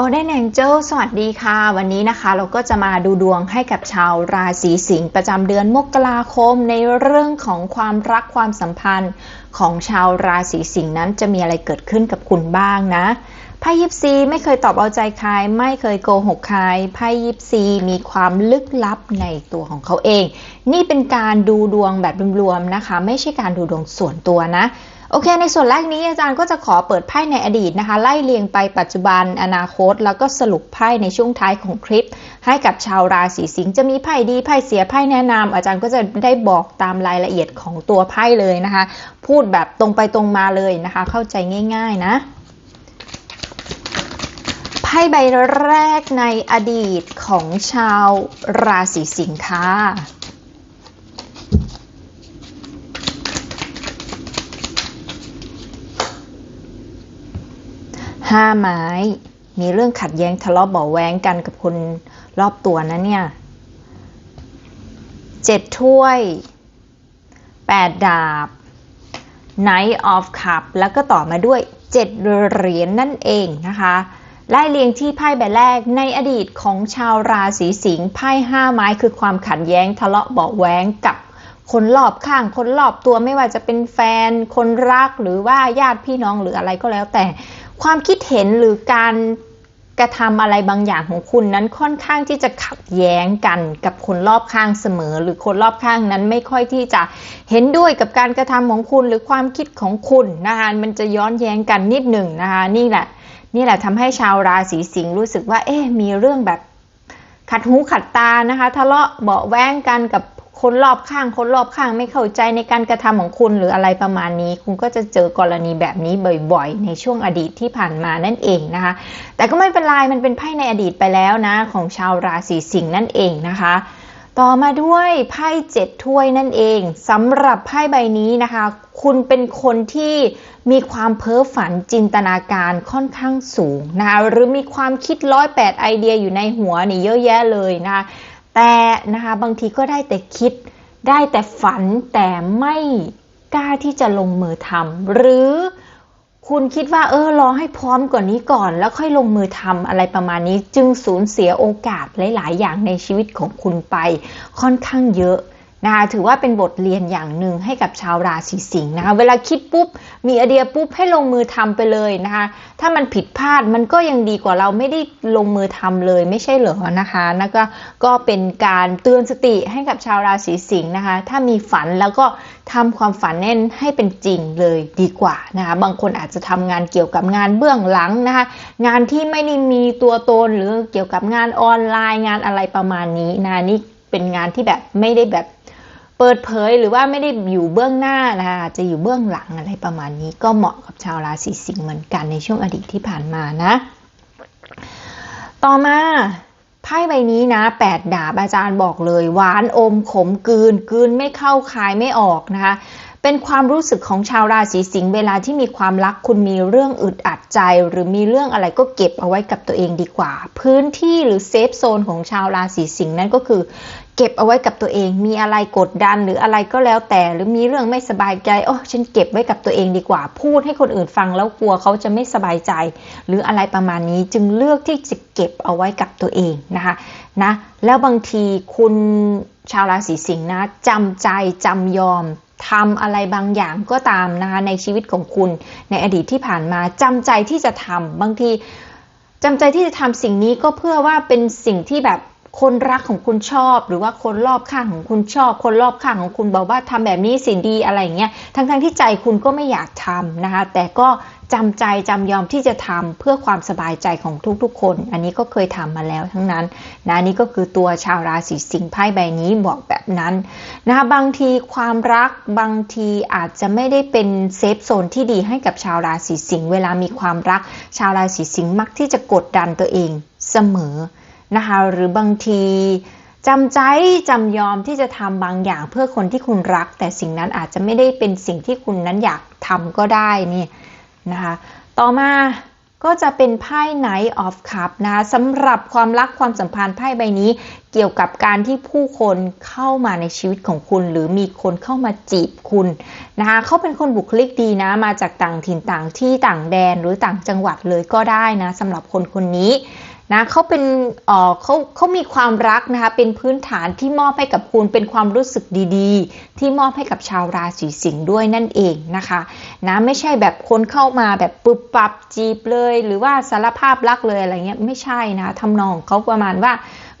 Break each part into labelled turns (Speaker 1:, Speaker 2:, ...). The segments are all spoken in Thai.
Speaker 1: Golden Angel สวัสดีค่ะ วันนี้นะคะเราก็จะมาดูดวงให้กับชาวราศีสิงห์ประจำเดือนมกราคม ในเรื่องของความรักความสัมพันธ์ของชาวราศีสิงห์นั้นจะมีอะไรเกิดขึ้นกับคุณบ้างนะไพ่ยิปซีไม่เคยตอบเอาใจใครไม่เคยโกหกใครไพ่ยิปซีมีความลึกลับในตัวของเขาเอง นี่เป็นการดูดวงแบบรวมๆนะคะ ไม่ใช่การดูดวงส่วนตัวนะ โอเค ในส่วนแรกนี้อาจารย์ก็จะขอเปิดไพ่ในอดีตนะคะ ไล่เรียงไปปัจจุบันอนาคต แล้วก็สรุปไพ่ในช่วงท้ายของคลิป ให้กับชาวราศีสิงห์จะมีไพ่ดีไพ่เสียไพ่แนะนำอาจารย์ก็จะได้บอกตามรายละเอียดของตัวไพ่เลยนะคะ พูดแบบตรงไปตรงมาเลยนะคะ เข้าใจง่าย ๆนะไพ่ใบแรกในอดีตของชาวราศีสิงค์ค่ะ ห้าไม้ มีเรื่องขัดแย้งทะเลาะเบาแว้งกันกับคนรอบตัวนะเนี่ยเจ็ดถ้วยแปดดาบ Knight of Cup แล้วก็ต่อมาด้วยเจ็ดเหรียญนนั่นเองนะคะไล่เรียงที่ไพ่ใบแรกในอดีตของชาวราศีสิงห์ไพ่ห้าไม้คือความขัดแย้งทะเลาะเบาแว้งกับคนรอบข้างคนรอบตัวไม่ว่าจะเป็นแฟน คนรักหรือว่าญาติพี่น้องหรืออะไรก็แล้วแต่ ความคิดเห็นหรือการกระทำอะไรบางอย่างของคุณนั้นค่อนข้างที่จะขัดแย้งกันกับคนรอบข้างเสมอ หรือคนรอบข้างนั้นไม่ค่อยที่จะเห็นด้วยกับการกระทำของคุณหรือความคิดของคุณนะคะมันจะย้อนแย้งกันนิดหนึ่งนะคะนี่แหละ นี่แหละทำให้ชาวราศีสิงห์รู้สึกว่าเอ๊ะมีเรื่องแบบขัดหูขัดตานะคะ ทะเลาะเบาแว้งกันกับ คนรอบข้างคนรอบข้างไม่เข้าใจในการกระทำของคุณหรืออะไรประมาณนี้ คุณก็จะเจอกรณีแบบนี้บ่อยๆ ในช่วงอดีตที่ผ่านมานั่นเองนะคะ แต่ก็ไม่เป็นไรมันเป็นไพ่ในอดีตไปแล้วนะ ของชาวราศีสิงห์นั่นเองนะคะ ต่อมาด้วยไพ่เจ็ดถ้วยนั่นเองสำหรับไพ่ใบนี้นะคะ คุณเป็นคนที่มีความเพ้อฝันจินตนาการค่อนข้างสูงนะคะหรือมีความคิดร้อยแปดไอเดียอยู่ในหัวนี่เยอะแยะเลยนะคะ แต่นะคะบางทีก็ได้แต่คิด ได้แต่ฝันแต่ไม่กล้าที่จะลงมือทำหรือคุณคิดว่าเออรอให้พร้อมกว่านี้ก่อน แล้วค่อยลงมือทำอะไรประมาณนี้ จึงสูญเสียโอกาสหลาย ๆ อย่างในชีวิตของคุณไปค่อนข้างเยอะ นะคะถือว่าเป็นบทเรียนอย่างหนึ่งให้กับชาวราศีสิงห์นะคะเวลาคิดปุ๊บมีไอเดียปุ๊บให้ลงมือทำไปเลยนะคะถ้ามันผิดพลาดมันก็ยังดีกว่าเราไม่ได้ลงมือทำเลยไม่ใช่เหรอนะคะนั่นก็ก็เป็นการเตือนสติให้กับชาวราศีสิงห์นะคะถ้ามีฝันแล้วก็ทำความฝันเน้นให้เป็นจริงเลยดีกว่านะคะบางคนอาจจะทำงานเกี่ยวกับงานเบื้องหลังนะคะงานที่ไม่ได้มีตัวตนหรือเกี่ยวกับงานออนไลน์งานอะไรประมาณนี้นะนี่เป็นงานที่แบบไม่ได้แบบ เปิดเผยหรือว่าไม่ได้อยู่เบื้องหน้านะคะจะอยู่เบื้องหลังอะไรประมาณนี้ ก็เหมาะกับชาวราศีสิงห์เหมือนกันในช่วงอดีตที่ผ่านมานะ ต่อมาไพ่ใบนี้นะแปดดาบอาจารย์บอกเลย หวานอมขมกืนกืนไม่เข้าคายไม่ออกนะคะเป็นความรู้สึกของชาวราศีสิงห์เวลาที่มีความรักคุณมีเรื่องอึดอัดใจ หรือมีเรื่องอะไรก็เก็บเอาไว้กับตัวเองดีกว่า พื้นที่หรือเซฟโซนของชาวราศีสิงห์นั่นก็คือ เก็บเอาไว้กับตัวเอง มีอะไรกดดันหรืออะไรก็แล้วแต่ หรือมีเรื่องไม่สบายใจโอ้ฉันเก็บไว้กับตัวเองดีกว่า พูดให้คนอื่นฟังแล้วกลัวเขาจะไม่สบายใจ หรืออะไรประมาณนี้จึงเลือกที่จะเก็บเอาไว้กับตัวเองนะคะนะแล้วบางทีคุณชาวราศีสิงห์นะจำใจจำยอมทำอะไรบางอย่างก็ตามนะคะในชีวิตของคุณในอดีตที่ผ่านมาจำใจที่จะทำบางทีจำใจที่จะทำสิ่งนี้ก็เพื่อว่าเป็นสิ่งที่แบบ คนรักของคุณชอบ หรือว่าคนรอบข้างของคุณชอบ คนรอบข้างของคุณบอกว่าทำแบบนี้สิดีอะไรเงี้ยทั้งๆทที่ใจคุณก็ไม่อยากทำนะคะ แต่ก็จำใจจำยอมที่จะทำเพื่อความสบายใจของทุกๆ คน อันนี้ก็เคยทำมาแล้วทั้งนั้นนะนี่ก็คือตัวชาวราศีสิงห์ไพ่ใบนี้บอกแบบนั้นนะคะบางทีความรักบางทีอาจจะไม่ได้เป็นเซฟโซนที่ดีให้กับชาวราศีสิงห์เวลามีความรัก ชาวราศีสิงห์มักที่จะกดดันตัวเองเสมอ นะคะ หรือบางทีจำใจจำยอมที่จะทำบางอย่างเพื่อคนที่คุณรัก แต่สิ่งนั้นอาจจะไม่ได้เป็นสิ่งที่คุณนั้นอยากทำก็ได้นี่นะคะต่อมาก็จะเป็นไพ่ Knight of Cup นะคะสำหรับความรักความสัมพันธ์ไพ่ใบนี้ เกี่ยวกับการที่ผู้คนเข้ามาในชีวิตของคุณ หรือมีคนเข้ามาจีบคุณนะคะเขาเป็นคนบุคลิกดีนะมาจากต่างถิ่นต่างที่ต่างแดนหรือต่างจังหวัดเลยก็ได้นะสำหรับคนคนนี้ นะเขาเป็นเออเขาเขามีความรักนะคะเป็นพื้นฐานที่มอบให้กับคุณเป็นความรู้สึกดีๆ ที่มอบให้กับชาวราศีสิงห์ด้วยนั่นเองนะคะนะไม่ใช่แบบคนเข้ามาแบบปุบปับจีบเลย หรือว่าสารภาพรักเลยอะไรเงี้ยไม่ใช่นะทำนองเขาประมาณว่า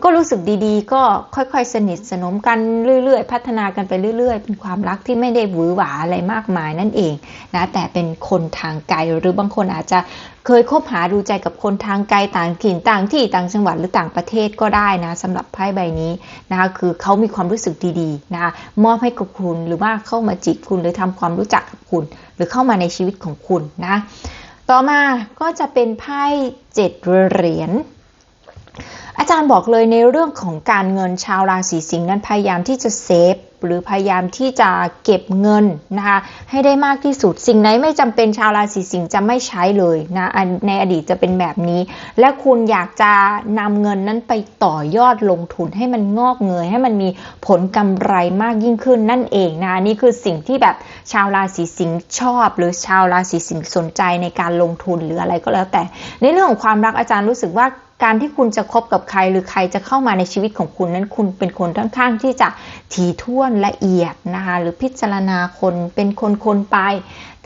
Speaker 1: ก็รู้สึกดีๆ ก็ค่อยๆ สนิทสนมกันเรื่อยๆ พัฒนากันไปเรื่อยๆ เป็นความรักที่ไม่ได้หวือหวาอะไรมากมายนั่นเองนะแต่เป็นคนทางไกลหรือบางคนอาจจะเคยคบหาดูใจกับคนทางไกลต่างถิ่นต่างที่ต่างจังหวัดหรือต่างประเทศก็ได้นะสำหรับไพ่ใบนี้นะคะคือเขามีความรู้สึกดีๆนะคะมอบให้กับคุณหรือว่าเข้ามาจีบคุณหรือทำความรู้จักกับคุณ หรือเข้ามาในชีวิตของคุณนะต่อมาก็จะเป็นไพ่เจ็ดเหรียญ อาจารย์บอกเลยในเรื่องของการเงินชาวราศีสิงห์นั้นพยายามที่จะเซฟหรือพยายามที่จะเก็บเงินนะคะให้ได้มากที่สุดสิ่งไหนไม่จำเป็นชาวราศีสิงห์จะไม่ใช้เลยนะในอดีตจะเป็นแบบนี้ และคุณอยากจะนำเงินนั้นไปต่อยอดลงทุนให้มันงอกเงย ให้มันมีผลกำไรมากยิ่งขึ้นนั่นเองนะนี่คือสิ่งที่แบบชาวราศีสิงห์ชอบ หรือชาวราศีสิงห์สนใจในการลงทุนหรืออะไรก็แล้วแต่ ในเรื่องของความรักอาจารย์รู้สึกว่า การที่คุณจะคบกับใครหรือใครจะเข้ามาในชีวิตของคุณนั้นคุณเป็นคนค่อนข้างที่จะถี่ถ้วนละเอียดนะคะหรือพิจารณาคนเป็นคนคนไป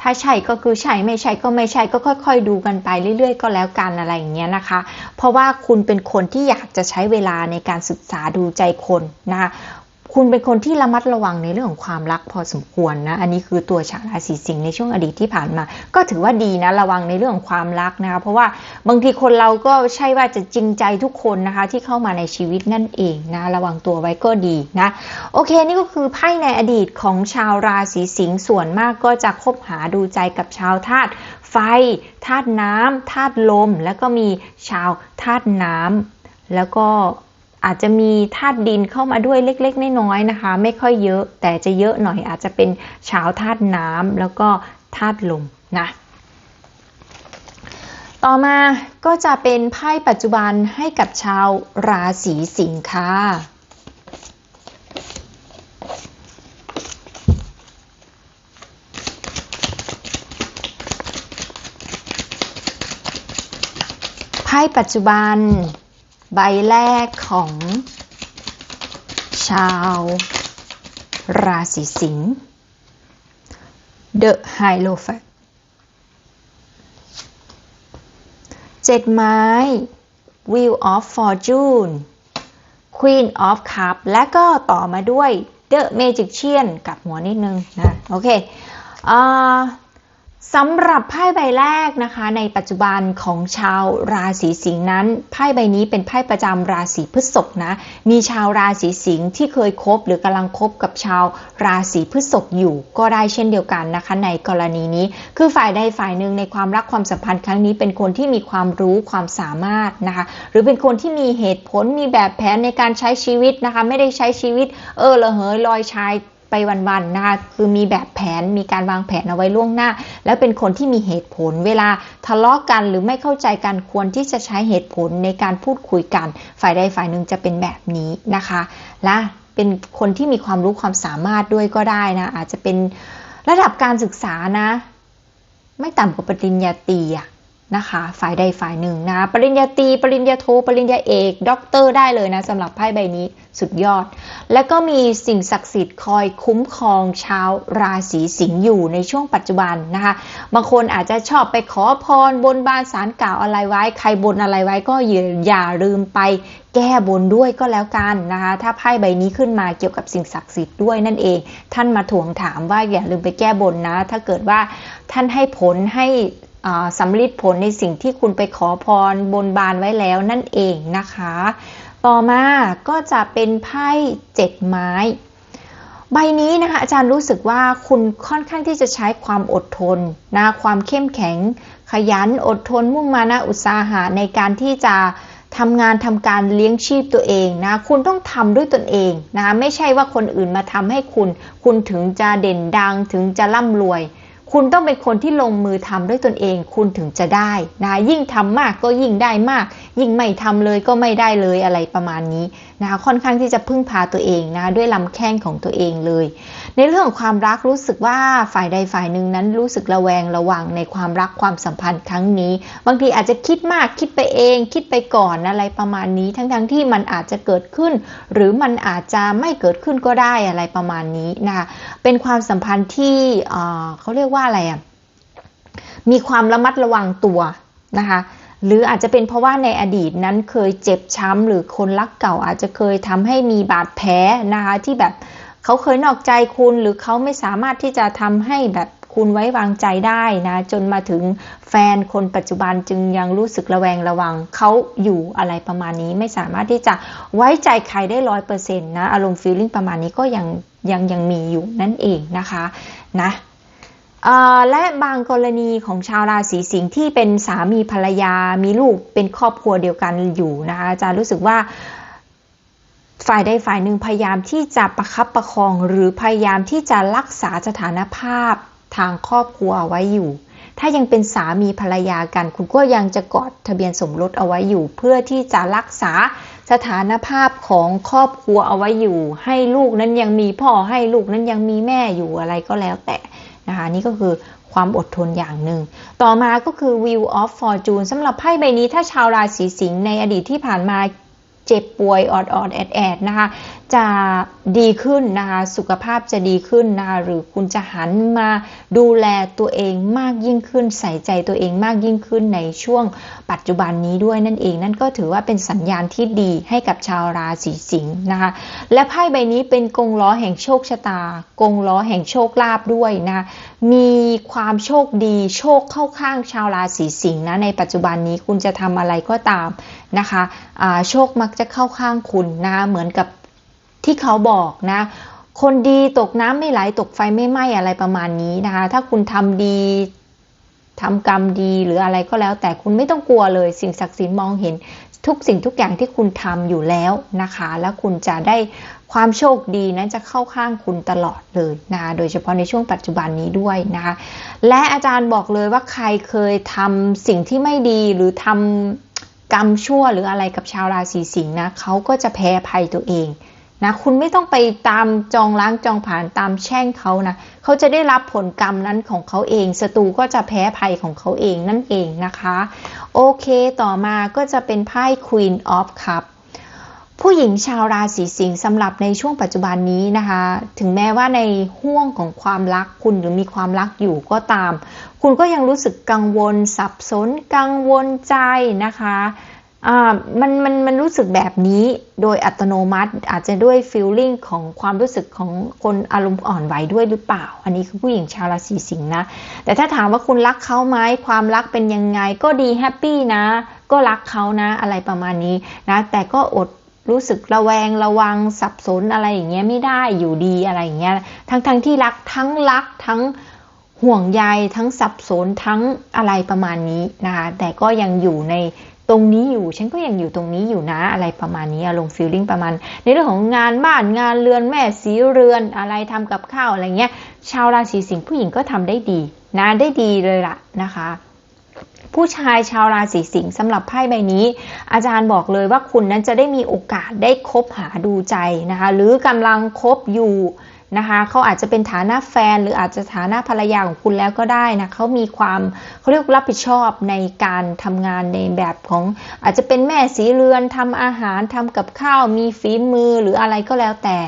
Speaker 1: ถ้าใช่ก็คือใช่ไม่ใช่ก็ไม่ใช่ก็ค่อย ๆ ดูกันไปเรื่อย ๆ ก็แล้วกันอะไรอย่างเงี้ยนะคะ เพราะว่าคุณเป็นคนที่อยากจะใช้เวลาในการศึกษาดูใจคนนะคะ คุณเป็นคนที่ระมัดระวังในเรื่องของความรักพอสมควรนะ อันนี้คือตัวชาวราศีสิงห์ในช่วงอดีตที่ผ่านมา ก็ถือว่าดีนะระวังในเรื่องของความรักนะคะ เพราะว่าบางทีคนเราก็ใช่ว่าจะจริงใจทุกคนนะคะ ที่เข้ามาในชีวิตนั่นเองนะ ระวังตัวไว้ก็ดีนะ โอเค นี่ก็คือไพ่ในอดีตของชาวราศีสิงห์ส่วนมากก็จะคบหาดูใจกับชาวธาตุไฟธาตุน้ำธาตุลม แล้วก็มีชาวธาตุน้ำแล้วก็ อาจจะมีธาตุดินเข้ามาด้วยเล็กๆน้อยๆนะคะ ไม่ค่อยเยอะแต่จะเยอะหน่อยอาจจะเป็นชาวธาตุน้ำแล้วก็ธาตุลมนะต่อมาก็จะเป็นไพ่ปัจจุบันให้กับชาวราศีสิงค์ค่ะไพ่ปัจจุบัน ใบแรกของ ชาวราศีสิงห์ The Hierophant เจ็ดไม้ Wheel of Fortune Queen of Cup และก็ต่อมาด้วย The Magician กับหัวนิดนึงนะ โอเค อ่า สำหรับไพ่ใบแรกนะคะ ในปัจจุบันของชาวราศีสิงห์นั้นไพ่ใบนี้เป็นไพ่ประจำราศีพฤษภนะ มีชาวราศีสิงห์ที่เคยคบหรือกำลังคบกับชาวราศีพฤษภอยู่ ก็ได้เช่นเดียวกันนะคะ ในกรณีนี้ คือฝ่ายใดฝ่ายหนึ่งในความรักความสัมพันธ์ครั้งนี้เป็นคนที่มีความรู้ความสามารถนะคะ หรือเป็นคนที่มีเหตุผลมีแบบแผนในการใช้ชีวิตนะคะ ไม่ได้ใช้ชีวิตเออละเหยลอยชาย ไปวันๆนะคะคือมีแบบแผนมีการวางแผนเอาไว้ล่วงหน้า แล้วเป็นคนที่มีเหตุผล เวลาทะเลาะกกันหรือไม่เข้าใจกันควรที่จะใช้เหตุผลในการพูดคุยกัน ฝ่ายใดฝ่ายหนึ่งจะเป็นแบบนี้นะคะและเป็นคนที่มีความรู้ความสามารถด้วยก็ได้นะ อาจจะเป็นระดับการศึกษานะ ไม่ต่ำกว่าปริญญาตรีอะ นะคะ ฝ่ายใดฝ่ายหนึ่งนะ ปริญญาตรีปริญญาโท ปริญญาเอกด็อกเตอร์ได้เลยนะสำหรับไพ่ใบนี้สุดยอด แล้วก็มีสิ่งศักดิ์สิทธิ์คอยคุ้มครองชาวราศีสิงห์อยู่ในช่วงปัจจุบันนะคะ บางคนอาจจะชอบไปขอพรบนบานสารกล่าวอะไรไว้ ใครบนอะไรไว้ก็อย่าลืมไปแก้บนด้วยก็แล้วกันนะคะ ถ้าไพ่ใบนี้ขึ้นมาเกี่ยวกับสิ่งศักดิ์สิทธิ์ด้วยนั่นเอง ท่านมาถวงถามว่าอย่าลืมไปแก้บนนะ ถ้าเกิดว่าท่านให้ผลให้ สำลิดผลในสิ่งที่คุณไปขอพรบนบานไว้แล้วนั่นเองนะคะ ต่อมาก็จะเป็นไพ่เจ็ดไม้ ใบนี้นะคะอาจารย์รู้สึกว่าคุณค่อนข้างที่จะใช้ความอดทนนะความเข้มแข็ง ขยันอดทนมุ่งมานะอุตสาหะในการที่จะทำงานทำการเลี้ยงชีพตัวเองนะ คุณต้องทำด้วยตนเองนะ ไม่ใช่ว่าคนอื่นมาทำให้คุณ คุณถึงจะเด่นดังถึงจะร่ำรวย คุณต้องเป็นคนที่ลงมือทำด้วยตนเอง คุณถึงจะได้นะยิ่งทำมากก็ยิ่งได้มาก ยิ่งไม่ทำเลยก็ไม่ได้เลยอะไรประมาณนี้ นะคะค่อนข้างที่จะพึ่งพาตัวเองนะคะด้วยลำแข้งของตัวเองเลย ในเรื่องของความรักรู้สึกว่าฝ่ายใดฝ่ายหนึ่งนั้นรู้สึกระแวงระวังในความรักความสัมพันธ์ครั้งนี้ บางทีอาจจะคิดมากคิดไปเอง คิดไปก่อนอะไรประมาณนี้ ทั้งๆทที่มันอาจจะเกิดขึ้น หรือมันอาจจะไม่เกิดขึ้นก็ได้อะไรประมาณนี้นะคะเป็นความสัมพันธ์ที่เเขาเรียกว่าอะไรอะมีความระมัดระวังตัวนะคะ หรืออาจจะเป็นเพราะว่าในอดีตนั้นเคยเจ็บช้ำหรือคนรักเก่าอาจจะเคยทำให้มีบาดแผลนะคะที่แบบเขาเคยนอกใจคุณหรือเขาไม่สามารถที่จะทำให้แบบคุณไว้วางใจได้นะจนมาถึงแฟนคนปัจจุบันจึงยังรู้สึกระแวงระวังเขาอยู่อะไรประมาณนี้ไม่สามารถที่จะไว้ใจใครได้ร้อยเปอร์เซ็นต์นะอารมณ์ฟีลลิ่งประมาณนี้ก็ยังยังยังมีอยู่นั่นเองนะคะนะ และบางกรณีของชาวราศีสิงห์ที่เป็นสามีภรรยา มีลูกเป็นครอบครัวเดียวกันอยู่นะคะอาจารย์รู้สึกว่าฝ่ายใดฝ่ายหนึ่งพยายามที่จะประคับประคองหรือพยายามที่จะรักษาสถานภาพทางครอบครัวไว้อยู่ ถ้ายังเป็นสามีภรรยากัน คุณก็ยังจะกอดทะเบียนสมรสเอาไว้อยู่ เพื่อที่จะรักษาสถานภาพของครอบครัวเอาไว้อยู่ ให้ลูกนั้นยังมีพ่อให้ลูกนั้นยังมีแม่อยู่อะไรก็แล้วแต่ นะคะนี่ก็คือความอดทนอย่างหนึ่ง ต่อมาก็คือ Wheel of Fortune สำหรับไพ่ใบนี้ถ้าชาวราศีสิงห์ในอดีตที่ผ่านมาเจ็บป่วยออดออดแอดแอดนะคะ จะดีขึ้นนะคะ สุขภาพจะดีขึ้นนะคะหรือคุณจะหันมาดูแลตัวเองมากยิ่งขึ้น ใส่ใจตัวเองมากยิ่งขึ้นในช่วงปัจจุบันนี้ด้วยนั่นเอง นั่นก็ถือว่าเป็นสัญญาณที่ดีให้กับชาวราศีสิงห์นะคะ และไพ่ใบนี้เป็นกงล้อแห่งโชคชะตา กงล้อแห่งโชคลาภด้วยนะมีความโชคดีโชคเข้าข้างชาวราศีสิงห์นะในปัจจุบันนี้คุณจะทำอะไรก็ตามนะคะะโชคมักจะเข้าข้างคุณนะเหมือนกับ ที่เขาบอกนะ คนดีตกน้ำไม่ไหลตกไฟไม่ไหม้อะไรประมาณนี้นะคะ ถ้าคุณทำดีทำกรรมดีหรืออะไรก็แล้ว แต่คุณไม่ต้องกลัวเลยสิ่งศักดิ์สิทธิ์มองเห็นทุกสิ่งทุกอย่างที่คุณทำอยู่แล้วนะคะ แล้วคุณจะได้ความโชคดีนั้นจะเข้าข้างคุณตลอดเลยนะคะโดยเฉพาะในช่วงปัจจุบันนี้ด้วยนะคะ และอาจารย์บอกเลยว่าใครเคยทำสิ่งที่ไม่ดีหรือทำกรรมชั่วหรืออะไรกับชาวราศีสิงห์นะเขาก็จะแพ้ภัยตัวเอง นะคุณไม่ต้องไปตามจองล้างจองผ่านตามแช่งเขานะเขาจะได้รับผลกรรมนั้นของเขาเองศัตรูก็จะแพ้ภัยของเขาเองนั่นเองนะคะ โอเคต่อมาก็จะเป็นไพ่ Queen of Cup ผู้หญิงชาวราศีสิงห์สำหรับในช่วงปัจจุบันนี้นะคะ ถึงแม้ว่าในห่วงของความรักคุณหรือมีความรักอยู่ก็ตาม คุณก็ยังรู้สึกกังวลสับสนกังวลใจนะคะ มันมันมันรู้สึกแบบนี้โดยอัตโนมัติอาจจะด้วยฟีลลิ่งของความรู้สึกของคนอารมณ์อ่อนไหวด้วยหรือเปล่า อันนี้คือผู้หญิงชาวราศีสิงห์นะ แต่ถ้าถามว่าคุณรักเขาไหมความรักเป็นยังไงก็ดีแฮปปี้นะ ก็รักเขานะอะไรประมาณนี้นะ แต่ก็อดรู้สึกระแวงระวังสับสนอะไรอย่างเงี้ยไม่ได้อยู่ดีอะไรอย่างเงี้ยทั้งทั้งที่รักทั้งรักทั้งห่วงใยทั้งสับสนทั้งอะไรประมาณนี้นะคะแต่ก็ยังอยู่ใน ตรงนี้อยู่ ฉันก็ยังอยู่ตรงนี้อยู่นะ อะไรประมาณนี้อารมณ์ฟีลลิ่งประมาณ ในเรื่องของงานบ้านงานเรือนแม่สีเรือนอะไรทำกับข้าวอะไรเงี้ย ชาวราศีสิงห์ผู้หญิงก็ทำได้ดีนะได้ดีเลยล่ะนะคะ ผู้ชายชาวราศีสิงห์สำหรับไพ่ใบนี้ อาจารย์บอกเลยว่าคุณนั้นจะได้มีโอกาสได้คบหาดูใจนะคะ หรือกำลังคบอยู่ นะคะเขาอาจจะเป็นฐานะแฟน หรืออาจจะฐานะภรรยาของคุณแล้วก็ได้นะเขามีความเขาเรียกรับผิดชอบในการทำงานในแบบของอาจจะเป็นแม่สีเรือนทำอาหารทำกับข้าวมีฝีมือหรืออะไรก็แล้วแต่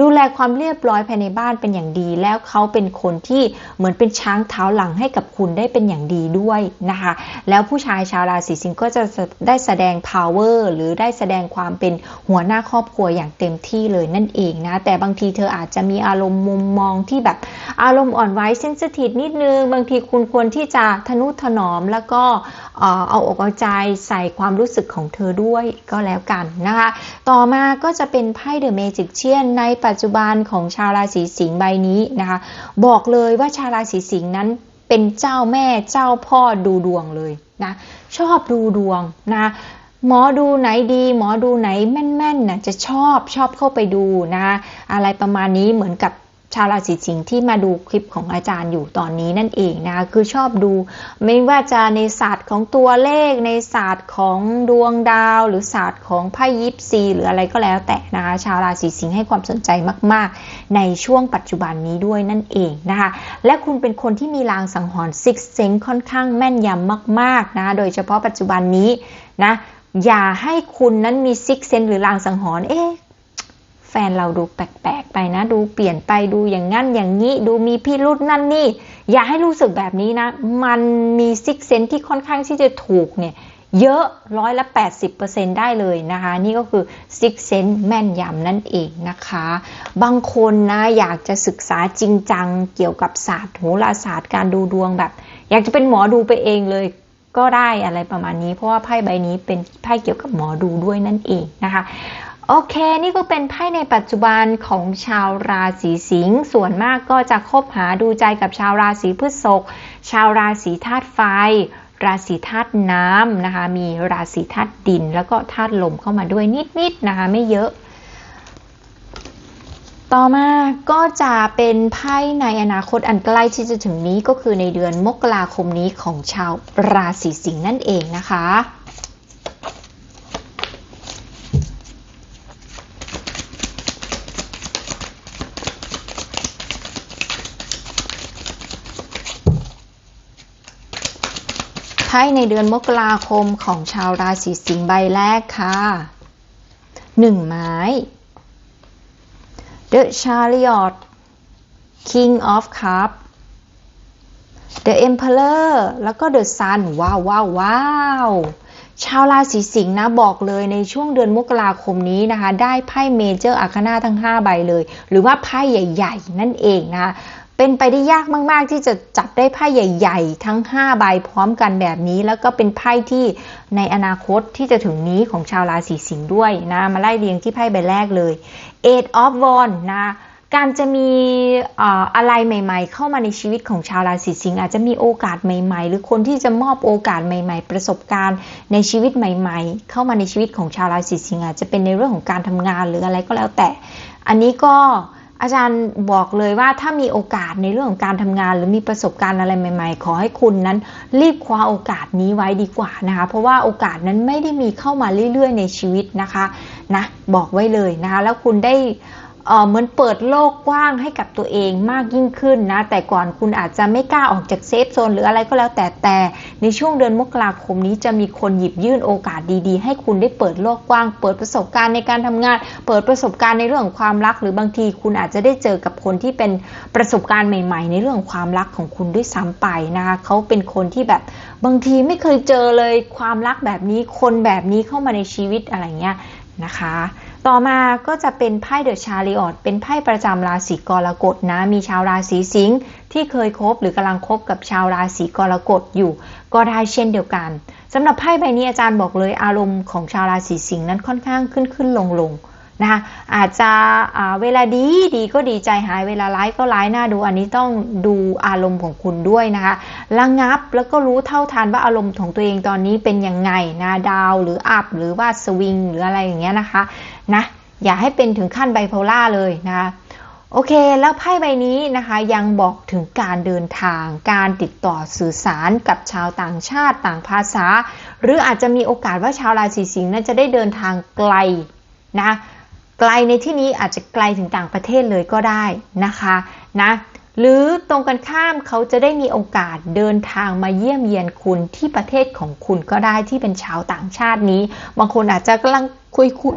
Speaker 1: ดูแลความเรียบร้อยภายในบ้านเป็นอย่างดี แล้วเขาเป็นคนที่เหมือนเป็นช้างเท้าหลังให้กับคุณได้เป็นอย่างดีด้วยนะคะ แล้วผู้ชายชาวราศีสิงห์ก็จะได้แสดง power หรือได้แสดงความเป็นหัวหน้าครอบครัวอย่างเต็มที่เลยนั่นเองนะ แต่บางทีเธออาจจะมีอารมณ์มุมมองที่แบบอารมณ์อ่อนไหวเซนซิทีฟนิดนึง บางทีคุณควรที่จะทนุถนอมแล้วก็เอาอกเอาใจใส่ความรู้สึกของเธอด้วยก็แล้วกันนะคะ ต่อมาก็จะเป็นไพ่เดอะเมจิกเชียนในปัจจุบันของชาวราศีสิงห์ใบนี้นะคะ บอกเลยว่าชาวราศีสิงห์นั้นเป็นเจ้าแม่เจ้าพ่อดูดวงเลยนะชอบดูดวงนะหมอดูไหนดี หมอดูไหนแม่นๆนะจะชอบชอบเข้าไปดูนะอะไรประมาณนี้เหมือนกับ ชาวราศีสิงห์ที่มาดูคลิปของอาจารย์อยู่ตอนนี้นั่นเองนะคะคือชอบดูไม่ว่าจะในศาสตร์ของตัวเลขในศาสตร์ของดวงดาว หรือศาสตร์ของไพ่ยิปซีหรืออะไรก็แล้วแต่นะคะชาวราศีสิงห์ให้ความสนใจมาก ๆ ในช่วงปัจจุบันนี้ด้วยนั่นเองนะคะและคุณเป็นคนที่มีลางสังหรณ์ซิกเซนค่อนข้างแม่นยำมาก ๆ นะโดยเฉพาะปัจจุบันนี้นะอย่าให้คุณนั้นมีซิกเซนหรือลางสังหรณ์เอ๊ะ ฟนเราดูแปลกๆไปนะ ดูเปลี่ยนไปดูอย่างงั้นอย่างนี้ ดูมีพิรุษนั่นนี่ อย่าให้รู้สึกแบบนี้นะ มันมีซิกเซนที่ค่อนข้างที่จะถูกเนี่ยเยอะร้อยละ 80%ได้เลยนะคะ นี่ก็คือ Six Sense แม่นยำนั่นเองนะคะ บางคนนะอยากจะศึกษาจริงจังเกี่ยวกับศาสตร์โหราศาสตร์การดูดวงแบบ อยากจะเป็นหมอดูไปเองเลยก็ได้อะไรประมาณนี้ เพราะว่าไพ่ใบนี้เป็นไพ่เกี่ยวกับหมอดูด้วยนั่นเองนะคะ โอเค นี่ก็เป็นไพ่ในปัจจุบันของชาวราศีสิงห์ส่วนมากก็จะคบหาดูใจกับชาวราศีพฤษภชาวราศีธาตุไฟ ราศีธาตุน้ำนะคะ มีราศีธาตุดิน แล้วก็ธาตุลมเข้ามาด้วยนิดๆนะคะ ไม่เยอะ ต่อมาก็จะเป็นไพ่ในอนาคตอันใกล้ที่จะถึงนี้ก็คือในเดือนมกราคมนี้ของชาวราศีสิงห์นั่นเองนะคะ ไพ่ในเดือนมกราคมของชาวราศีสิงห์ใบแรกค่ะหนึ่งไม้ The Chariot King of Cup The Emperor แล้วก็ The Sun ว้าวว้าวว้าวชาวราศีสิงห์นะบอกเลยในช่วงเดือนมกราคมนี้นะคะ ได้ไพ่เมเจอร์อาคนาทั้ง 5 ใบเลย หรือว่าไพ่ใหญ่ ๆ นั่นเองนะคะ เป็นไปได้ยากมาก ๆ ที่จะจับได้ไพ่ใหญ่ ๆ ทั้ง 5 ใบพร้อมกันแบบนี้ แล้วก็เป็นไพ่ที่ในอนาคตที่จะถึงนี้ของชาวราศีสิงห์ด้วยนะ มาไล่เรียงที่ไพ่ใบแรกเลย Eight of Wands นะการจะมีอะไรใหม่ ๆ เข้ามาในชีวิตของชาวราศีสิงห์อาจจะมีโอกาสใหม่ ๆ หรือคนที่จะมอบโอกาสใหม่ ๆ ประสบการณ์ในชีวิตใหม่ ๆ เข้ามาในชีวิตของชาวราศีสิงห์อาจจะเป็นในเรื่องของการทำงานหรืออะไรก็แล้วแต่ อันนี้ก็ อาจารย์บอกเลยว่าถ้ามีโอกาสในเรื่องของการทำงาน หรือมีประสบการณ์อะไรใหม่ ๆ ขอให้คุณนั้น รีบคว้าโอกาสนี้ไว้ดีกว่านะคะ เพราะว่าโอกาสนั้นไม่ได้มีเข้ามาเรื่อยๆ ในชีวิตนะคะนะบอกไว้เลยนะคะ แล้วคุณได้ เหมือนเปิดโลกกว้างให้กับตัวเองมากยิ่งขึ้นนะ แต่ก่อนคุณอาจจะไม่กล้าออกจากเซฟโซนหรืออะไรก็แล้วแต่แต่ ในช่วงเดือนมกราคมนี้จะมีคนหยิบยื่นโอกาสดีๆ ให้คุณได้เปิดโลกกว้าง เปิดประสบการณ์ในการทำงาน เปิดประสบการณ์ในเรื่องของความรัก หรือบางทีคุณอาจจะได้เจอกับคนที่เป็นประสบการณ์ใหม่ ๆ ในเรื่องของความรักของคุณด้วยซ้ำไปนะคะเขาเป็นคนที่แบบบางทีไม่เคยเจอเลยความรักแบบนี้คนแบบนี้เข้ามาในชีวิตอะไรเงี้ยนะคะ ต่อมาก็จะเป็นไพ่เดอะชาริออตเป็นไพ่ประจำราศีกรกฎนะ มีชาวราศีสิงห์ที่เคยคบหรือกำลังคบกับชาวราศีกรกฎอยู่ ก็ได้เช่นเดียวกันสำหรับไพ่ใบนี้อาจารย์บอกเลยอารมณ์ของชาวราศีสิงห์นั้นค่อนข้างขึ้นขึ้นลงลงนะคะอาจจะเวลาดีดีก็ดีใจหายเวลาร้ายก็ร้ายหน้าดูอันนี้ต้องดูอารมณ์ของคุณด้วยนะคะระงับแล้วก็รู้เท่าทันว่าอารมณ์ของตัวเองตอนนี้เป็นยังไงนะดาวหรืออัพหรือว่าสวิงหรืออะไรอย่างเงี้ยนะคะ นะอย่าให้เป็นถึงขั้นไบโพล่าเลยนะคะโอเค แล้วไพ่ใบนี้นะคะยังบอกถึงการเดินทาง การติดต่อสื่อสารกับชาวต่างชาติต่างภาษา หรืออาจจะมีโอกาสว่าชาวราศีสิงห์นั้นจะได้เดินทางไกลนะไกลในที่นี้อาจจะไกลถึงต่างประเทศเลยก็ได้นะคะนะหรือตรงกันข้ามเขาจะได้มีโอกาสเดินทางมาเยี่ยมเยียนคุณที่ประเทศของคุณก็ได้ที่เป็นชาวต่างชาตินี้ บางคนอาจจะกำลังคุยคุย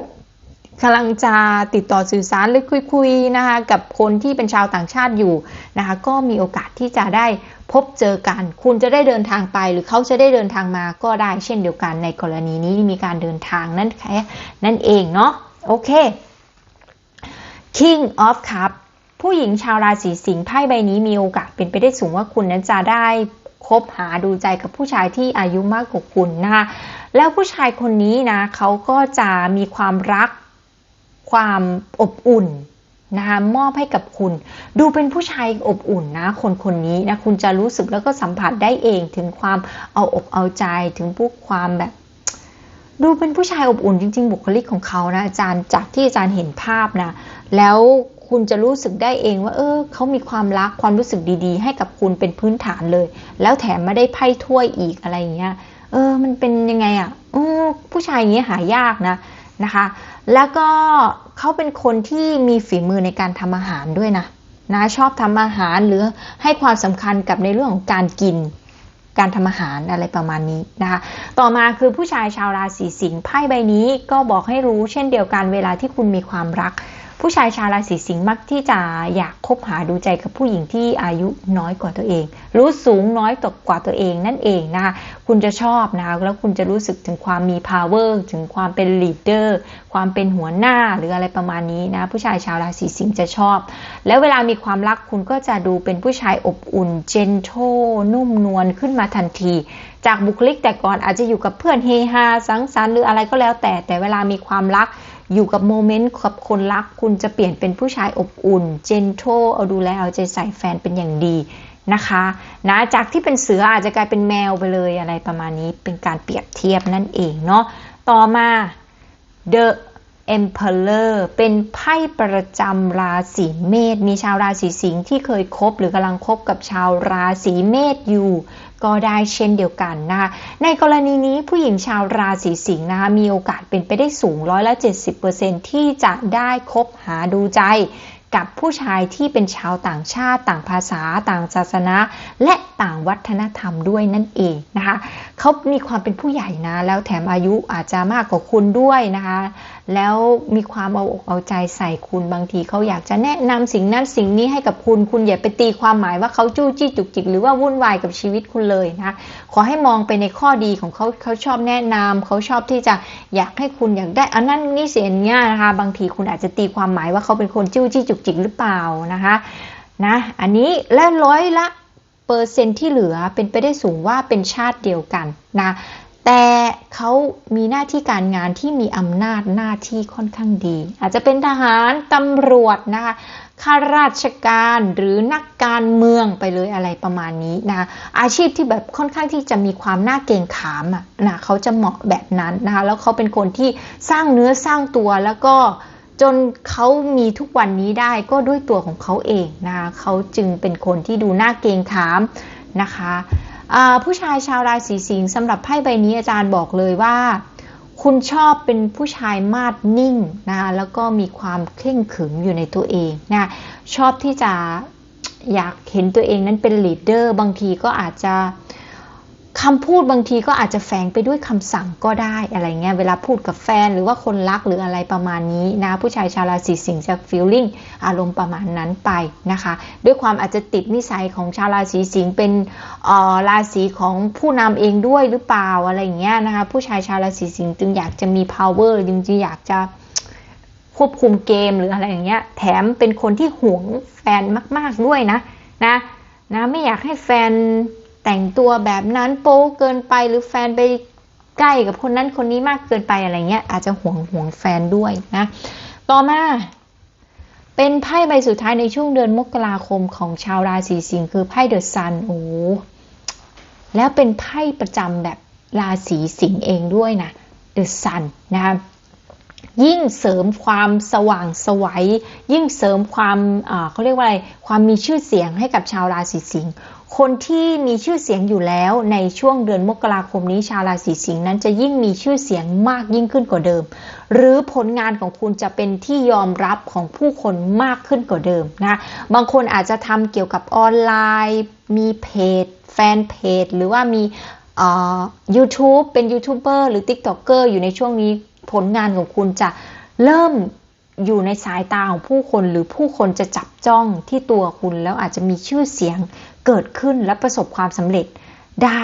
Speaker 1: กำลังจะติดต่อสื่อสารหรือคุยคุยนะคะกับคนที่เป็นชาวต่างชาติอยู่นะคะก็มีโอกาสที่จะได้พบเจอกัน คุณจะได้เดินทางไปหรือเขาจะได้เดินทางมาก็ได้เช่นเดียวกันในกรณีนี้มีการเดินทางนั่นแค่นั่นเองเนาะโอเค King of Cup ผู้หญิงชาวราศีสิงห์ไพ่ใบนี้มีโอกาสเป็นไปได้สูงว่าคุณนั้นจะได้คบหาดูใจกับผู้ชายที่อายุมากกว่าคุณนะคะแล้วผู้ชายคนนี้นะเขาก็จะมีความรัก ความอบอุ่นนะคะมอบให้กับคุณ ดูเป็นผู้ชายอบอุ่นนะคนคนนี้นะคุณจะรู้สึกแล้วก็สัมผัสได้เองถึงความเอาอกเอาใจถึงพวกความแบบ ดูเป็นผู้ชายอบอุ่นจริง ๆ บุคลิกของเขานะอาจารย์จากที่อาจารย์เห็นภาพนะแล้วคุณจะรู้สึกได้เองว่า เออเขามีความรักความรู้สึกดีๆ ให้กับคุณเป็นพื้นฐานเลย แล้วแถมไม่ได้ไพ่ถ้วยอีกอะไรอย่างเงี้ยเออ มันเป็นยังไงอะ่ะผู้ชายอย่างเงี้ยหายากนะนะคะ แล้วก็เขาเป็นคนที่มีฝีมือในการทำอาหารด้วยนะนะชอบทำอาหารหรือให้ความสำคัญกับในเรื่องของการกิน การทำอาหารอะไรประมาณนี้นะคะ ต่อมาคือผู้ชายชาวราศีสิงห์ไพ่ใบนี้ก็บอกให้รู้เช่นเดียวกันเวลาที่คุณมีความรัก ผู้ชายชาวราศีสิงห์มักที่จะอยากคบหาดูใจกับผู้หญิงที่อายุน้อยกว่าตัวเอง รู้สูงน้อยตกกว่าตัวเองนั่นเองนะคะคุณจะชอบนะคะแล้วคุณจะรู้สึกถึงความมี power ถึงความเป็น leader ความเป็นหัวหน้าหรืออะไรประมาณนี้นะผู้ชายชาวราศีสิงห์จะชอบ แล้วเวลามีความรักคุณก็จะดูเป็นผู้ชายอบอุ่น gentle นุ่มนวลขึ้นมาทันที จากบุคลิกแต่ก่อนอาจจะอยู่กับเพื่อนเฮฮาสังสรรค์หรืออะไรก็แล้วแต่แต่เวลามีความรัก อยู่กับโมเมนต์กับคนรัก คุณจะเปลี่ยนเป็นผู้ชายอบอุ่น gentle เอาดูแลเอาใจใส่แฟนเป็นอย่างดีนะคะนะจากที่เป็นเสืออาจจะกลายเป็นแมวไปเลยอะไรประมาณนี้เป็นการเปรียบเทียบนั่นเองเนาะต่อมา The Emperor เป็นไพ่ประจำราศีเมษมีชาวราศีสิงห์ที่เคยคบหรือกำลังคบกับชาวราศีเมษอยู่ ก็ได้เช่นเดียวกันนะคะในกรณีนี้ผู้หญิงชาวราศีสิงห์นะคะมีโอกาสเป็นไปได้สูงร้อยละ70%ที่จะได้คบหาดูใจกับผู้ชายที่เป็นชาวต่างชาติ ต่างภาษา ต่างศาสนา และต่างวัฒนธรรมด้วยนั่นเองนะคะเขามีความเป็นผู้ใหญ่นะ แล้วแถมอายุอาจจะมากกว่าคุณด้วยนะคะ แล้วมีความเอาอกเอาใจใส่คุณบางทีเขาอยากจะแนะนำสิ่งนั้นสิ่งนี้ให้กับคุณ คุณอย่าไปตีความหมายว่าเขาจู้จี้จุกจิกหรือว่าวุ่นวายกับชีวิตคุณเลยนะขอให้มองไปในข้อดีของเขาเขาชอบแนะนำเขาชอบที่จะอยากให้คุณอยากได้อันนั้นนี่เสียเนี้ยนะคะบางทีคุณอาจจะตีความหมายว่าเขาเป็นคนจู้จี้จุกจิกหรือเปล่านะคะนะอันนี้และร้อยละเปอร์เซ็นที่เหลือเป็นไปได้สูงว่าเป็นชาติเดียวกันนะ แต่เขามีหน้าที่การงานที่มีอำนาจหน้าที่ค่อนข้างดี อาจจะเป็นทหารตำรวจนะคะข้าราชการหรือนักการเมืองไปเลยอะไรประมาณนี้นะอาชีพที่แบบค่อนข้างที่จะมีความน่าเกรงขามอะนะเขาจะเหมาะแบบนั้นนะคะแล้วเขาเป็นคนที่สร้างเนื้อสร้างตัวแล้วก็จนเขามีทุกวันนี้ได้ก็ด้วยตัวของเขาเองนะคะเขาจึงเป็นคนที่ดูน่าเกรงขามนะคะ ผู้ชายชาวราศีสิงห์สำหรับไพ่ใบนี้อาจารย์บอกเลยว่า คุณชอบเป็นผู้ชายมาดนิ่งนะคะแล้วก็มีความเคร่งขรึมอยู่ในตัวเองนะชอบที่จะอยากเห็นตัวเองนั้นเป็นลีดเดอร์บางทีก็อาจจะ คำพูดบางทีก็อาจจะแฝงไปด้วยคำสั่งก็ได้อะไรเงี้ยเวลาพูดกับแฟนหรือว่าคนรักหรืออะไรประมาณนี้นะ ผู้ชายชาวราศีสิงห์จะฟีลลิ่งอารมณ์ประมาณนั้นไปนะคะ ด้วยความอาจจะติดนิสัยของชาวราศีสิงห์เป็นราศีของผู้นำเองด้วยหรือเปล่าอะไรเงี้ยนะคะ ผู้ชายชาวราศีสิงห์จึงอยากจะมี power จึงจะอยากจะควบคุมเกมหรืออะไรอย่างเงี้ย แถมเป็นคนที่หวงแฟนมาก ๆด้วยนะนะนะไม่อยากให้แฟน แต่งตัวแบบนั้นโป๊เกินไปหรือแฟนไปใกล้กับคนนั้นคนนี้มากเกินไปอะไรเงี้ย อาจจะห่วงห่วงแฟนด้วยนะ ต่อมาเป็นไพ่ใบสุดท้ายในช่วงเดือนมกราคมของชาวราศีสิงห์คือไพ่เดอะซันโอ้แล้วเป็นไพ่ประจำแบบราศีสิงห์เองด้วยนะเดอะซันนะคะ ยิ่งเสริมความสว่างสวัย ยิ่งเสริมความเขาเรียกว่าอะไรความมีชื่อเสียงให้กับชาวราศีสิงห์คนที่มีชื่อเสียงอยู่แล้วในช่วงเดือนมกราคมนี้ชาวราศีสิงห์นั้นจะยิ่งมีชื่อเสียงมากยิ่งขึ้นกว่าเดิม หรือผลงานของคุณจะเป็นที่ยอมรับของผู้คนมากขึ้นกว่าเดิมนะบางคนอาจจะทำเกี่ยวกับออนไลน์ มีเพจ แฟนเพจ หรือว่ามียูทูบเป็นยูทูบเบอร์หรือ t ิ k t o k เกอร์อยู่ในช่วงนี้ ผลงานของคุณจะเริ่มอยู่ในสายตาของผู้คนหรือผู้คนจะจับจ้องที่ตัวคุณแล้วอาจจะมีชื่อเสียงเกิดขึ้นและประสบความสำเร็จได้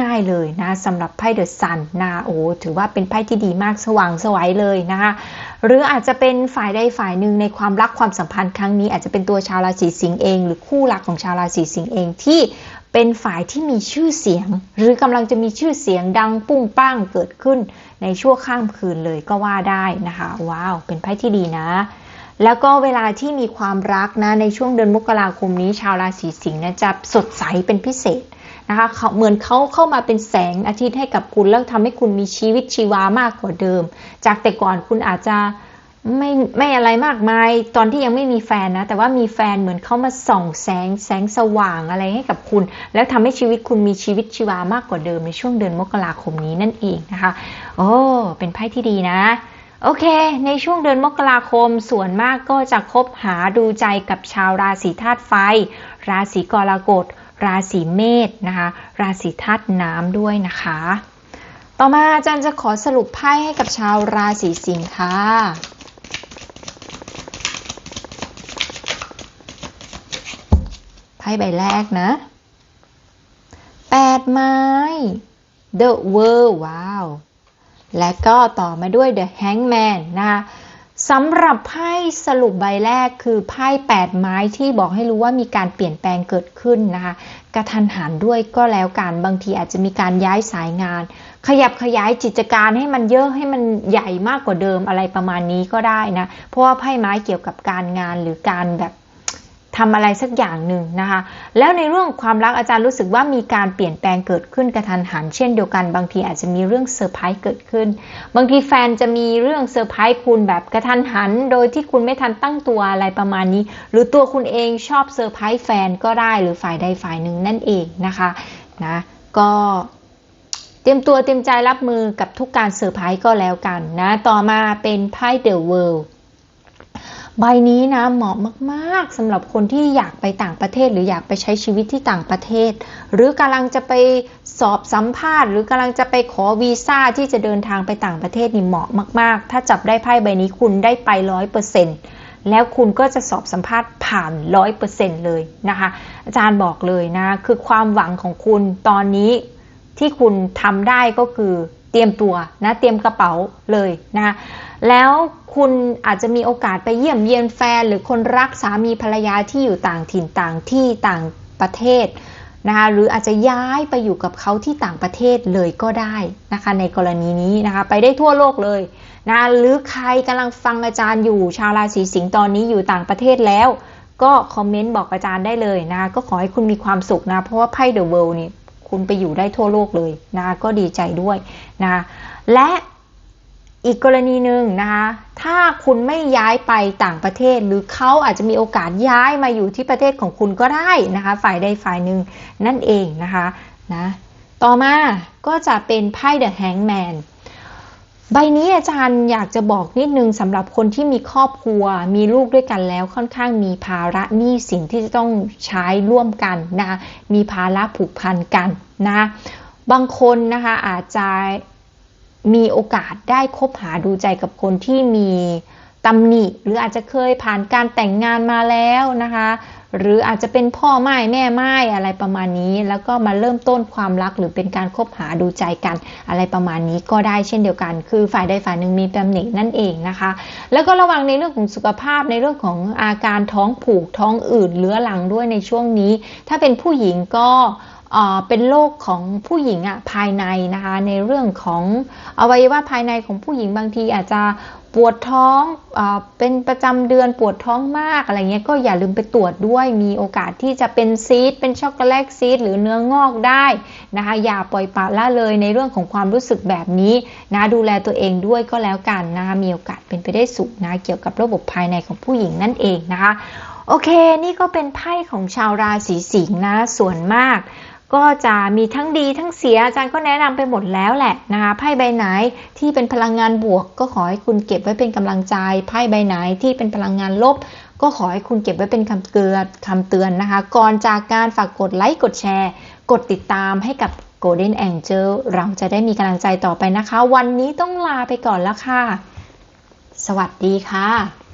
Speaker 1: ง่าย ๆเลยนะสำหรับไพ่เดอะซันนะโอ้ถือว่าเป็นไพ่ที่ดีมากสว่างสวัยเลยนะคะหรืออาจจะเป็นฝ่ายใดฝ่ายหนึ่งในความรักความสัมพันธ์ครั้งนี้อาจจะเป็นตัวชาวราศีสิงห์เอง หรือคู่รักของชาวราศีสิงห์เองที่ เป็นฝ่ายที่มีชื่อเสียง หรือกำลังจะมีชื่อเสียงดังปุ้งป้างเกิดขึ้นในชั่วข้ามคืนเลยก็ว่าได้นะคะ ว้าว เป็นไพ่ที่ดีนะ แล้วก็เวลาที่มีความรักนะในช่วงเดือนมกราคมนี้ ชาวราศีสิงห์นะจะสดใสเป็นพิเศษนะคะเขาเหมือนเขาเข้ามาเป็นแสงอาทิตย์ให้กับคุณแล้วทำให้คุณมีชีวิตชีวามากกว่าเดิม จากแต่ก่อนคุณอาจจะ ไม่ไม่อะไรมากมายตอนที่ยังไม่มีแฟนนะ แต่ว่ามีแฟนเหมือนเขามาส่องแสงแสงสว่างอะไรให้กับคุณ แล้วทำให้ชีวิตคุณมีชีวิตชีวามากกว่าเดิมในช่วงเดือนมกราคมนี้นั่นเองนะคะ โอ้เป็นไพ่ที่ดีนะโอเค ในช่วงเดือนมกราคมส่วนมากก็จะคบหาดูใจกับชาวราศีธาตุไฟ ราศีกรกฎ ราศีเมษนะคะ ราศีธาตุน้ำด้วยนะคะ ต่อมาอาจารย์จะขอสรุปไพ่ให้กับชาวราศีสิงค์ค่ะ พ่ใบแรกนะแปดไม้ The World ว้าว และก็ต่อมาด้วย The Hangman นะคะสำหรับไพ่สรุปใบแรกคือไพ่8ไม้ที่บอกให้รู้ว่ามีการเปลี่ยนแปลงเกิดขึ้นนะคะกระทันหันด้วยก็แล้วกันบางทีอาจจะมีการย้ายสายงาน ขยับขยายกิจการให้มันเยอะให้มันใหญ่มากกว่าเดิมอะไรประมาณนี้ก็ได้นะ เพราะว่าไพ่ไม้เกี่ยวกับการงานหรือการแบบ ทำอะไรสักอย่างหนึ่งนะคะ แล้วในเรื่องความรักอาจารย์รู้สึกว่ามีการเปลี่ยนแปลงเกิดขึ้นกระทันหันเช่นเดียวกัน บางทีอาจจะมีเรื่องเซอร์ไพรส์เกิดขึ้น บางทีแฟนจะมีเรื่องเซอร์ไพรส์คุณแบบกระทันหัน โดยที่คุณไม่ทันตั้งตัวอะไรประมาณนี้ หรือตัวคุณเองชอบเซอร์ไพรส์แฟนก็ได้หรือฝ่ายใดฝ่ายหนึ่งนั่นเองนะคะนะก็เตรียมตัวเตรียมใจรับมือกับทุกการเซอร์ไพรส์ก็แล้วกันนะ ต่อมาเป็นไพ่เดอะเวิลด์ ใบนี้นะเหมาะมาก ๆสำหรับคนที่อยากไปต่างประเทศ หรืออยากไปใช้ชีวิตที่ต่างประเทศ หรือกำลังจะไปสอบสัมภาษณ์ หรือกำลังจะไปขอวีซ่าที่จะเดินทางไปต่างประเทศนี่เหมาะมาก ๆ ถ้าจับได้ไพ่ใบนี้คุณได้ไปร้อยเปอร์เซ็นต์แล้วคุณก็จะสอบสัมภาษณ์ผ่านร้อยเปอร์เซ็นต์เลยนะคะ อาจารย์บอกเลยนะ คือความหวังของคุณตอนนี้ที่คุณทำได้ก็คือเตรียมตัวนะเตรียมกระเป๋าเลยนะคะ แล้วคุณอาจจะมีโอกาสไปเยี่ยมเยียนแฟน หรือคนรักสามีภรรยาที่อยู่ต่างถิ่นต่างที่ต่างประเทศนะคะหรืออาจจะย้ายไปอยู่กับเขาที่ต่างประเทศเลยก็ได้นะคะในกรณีนี้นะคะไปได้ทั่วโลกเลยนะหรือใครกำลังฟังอาจารย์อยู่ชาวราศีสิงห์ตอนนี้อยู่ต่างประเทศแล้ว ก็คอมเมนต์บอกอาจารย์ได้เลยนะคะก็ขอให้คุณมีความสุขนะเพราะว่าไพ่เดอะเวิลด์นี่คุณไปอยู่ได้ทั่วโลกเลยนะะก็ดีใจด้วยนะะและ อีกกรณีหนึ่งนะคะ ถ้าคุณไม่ย้ายไปต่างประเทศ หรือเขาอาจจะมีโอกาสย้ายมาอยู่ที่ประเทศของคุณก็ได้นะคะ ฝ่ายใดฝ่ายหนึ่งนั่นเองนะคะนะ ต่อมาก็จะเป็นไพ่ The Hangman ใบนี้อาจารย์อยากจะบอกนิดนึงสำหรับคนที่มีครอบครัว มีลูกด้วยกันแล้วค่อนข้างมีภาระหนี้สินที่จะต้องใช้ร่วมกันนะคะมีภาระผูกพันกันนะบางคนนะคะอาจจะ มีโอกาสได้คบหาดูใจกับคนที่มีตำหนิ หรืออาจจะเคยผ่านการแต่งงานมาแล้วนะคะ หรืออาจจะเป็นพ่อไม้แม่ไม้อะไรประมาณนี้ แล้วก็มาเริ่มต้นความรักหรือเป็นการคบหาดูใจกัน อะไรประมาณนี้ก็ได้เช่นเดียวกัน คือฝ่ายใดฝ่ายหนึ่งมีตำหนินั่นเองนะคะ แล้วก็ระวังในเรื่องของสุขภาพในเรื่องของอาการท้องผูกท้องอืดเรื้อรังด้วยในช่วงนี้ ถ้าเป็นผู้หญิงก็ เป็นโรคของผู้หญิงอะภายในนะคะ ในเรื่องของอวัยวะภายในของผู้หญิงบางทีอาจจะปวดท้องอเป็นประจำเดือนปวดท้องมากอะไรเงี้ยก็อย่าลืมไปตรวจด้วยมีโอกาสที่จะเป็นซีดเป็นช็อกโกแลตซีดหรือเนื้องอกได้นะคะ อย่าปล่อยปละละเลยในเรื่องของความรู้สึกแบบนี้นะดูแลตัวเองด้วยก็แล้วกันนะคะมีโอกาสเป็นไปได้สูงนะเกี่ยวกับระบบภายในของผู้หญิงนั่นเองนะคะ โอเค นี่ก็เป็นไพ่ของชาวราศีสิงห์นะส่วนมาก ก็จะมีทั้งดีทั้งเสียอาจารย์ก็แนะนำไปหมดแล้วแหละนะคะไพ่ใบไหนที่เป็นพลังงานบวก ก็ขอให้คุณเก็บไว้เป็นกำลังใจไพ่ใบไหนที่เป็นพลังงานลบ ก็ขอให้คุณเก็บไว้เป็นคำเตือนคำเตือนนะคะ ก่อนจากการฝากกดไลค์กดแชร์ กดติดตามให้กับ Golden Angel เราจะได้มีกำลังใจต่อไปนะคะ วันนี้ต้องลาไปก่อนแล้วค่ะ สวัสดีค่ะ